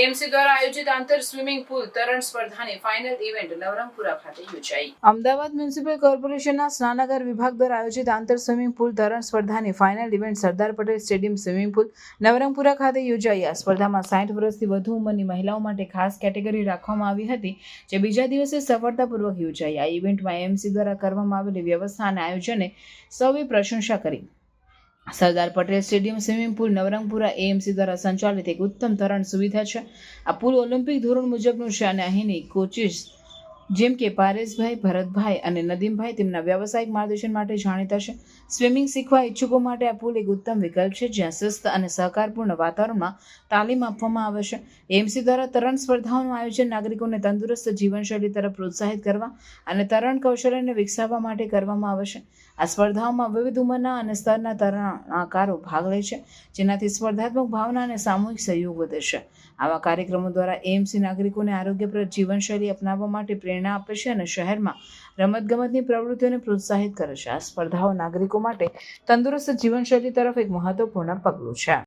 AMC દ્વારા આયોજિત આંતર સ્વિમિંગ પુલ તરણ સ્પર્ધાની ફાઇનલ ઇવેન્ટ નવરંગપુરા ખાતે યોજાઈ. અમદાવાદ મ્યુનિસિપલ કોર્પોરેશનના સ્નાનાગર વિભાગ દ્વારા આયોજિત આંતર સ્વિમિંગ પુલ તરણ સ્પર્ધાની final event Sardar Patel stadium swimming pool Navrangpura ખાતે યોજાઈ. આ સ્પર્ધામાં સાઠ વર્ષથી વધુ ઉંમરની મહિલાઓ માટે ખાસ કેટેગરી રાખવામાં આવી હતી, જે બીજા દિવસે સફળતાપૂર્વક યોજાઈ. આ ઇવેન્ટમાં એએમસી દ્વારા કરવામાં આવેલી વ્યવસ્થા અને આયોજને સૌએ પ્રશંસા કરી. Sardar Patel stadium, swimming pool, Navrangpura AMC દ્વારા સંચાલિત એક ઉત્તમ તરણ સુવિધા છે. આ પુલ ઓલિમ્પિક ધોરણ મુજબનું છે અને અહીંની કોચિસ જેમ કે પારેશભાઈ, ભરતભાઈ અને નદીમભાઈ તેમના વ્યવસાયિક માર્ગદર્શન માટે જાણીતા છે. સ્વિમિંગ શીખવા ઈચ્છુકો માટે આ પુલ એક ઉત્તમ વિકલ્પ છે, જ્યાં શિસ્ત અને સહકારપૂર્ણ વાતાવરણમાં તાલીમ આપવામાં આવે છે. એમસી દ્વારા તરણ સ્પર્ધાઓનું આયોજન નાગરિકોને તંદુરસ્ત જીવનશૈલી તરફ પ્રોત્સાહિત કરવા અને તરણ કૌશલ્યને વિકસાવવા માટે કરવામાં આવે છે. આ સ્પર્ધાઓમાં વિવિધ ઉંમરના અને સ્તરના તરણાકારો ભાગ લે છે, જેનાથી સ્પર્ધાત્મક ભાવના અને સામૂહિક સહયોગ વધે છે. આવા કાર્યક્રમો દ્વારા એએમસી નાગરિકોને આરોગ્યપ્રદ જીવનશૈલી અપનાવવા માટે પ્રેરણા આપે અને શહેરમાં રમતગમતની પ્રવૃત્તિઓને પ્રોત્સાહિત કરે છે. આ સ્પર્ધાઓ નાગરિકો માટે તંદુરસ્ત જીવનશૈલી તરફ એક મહત્વપૂર્ણ પગલું છે.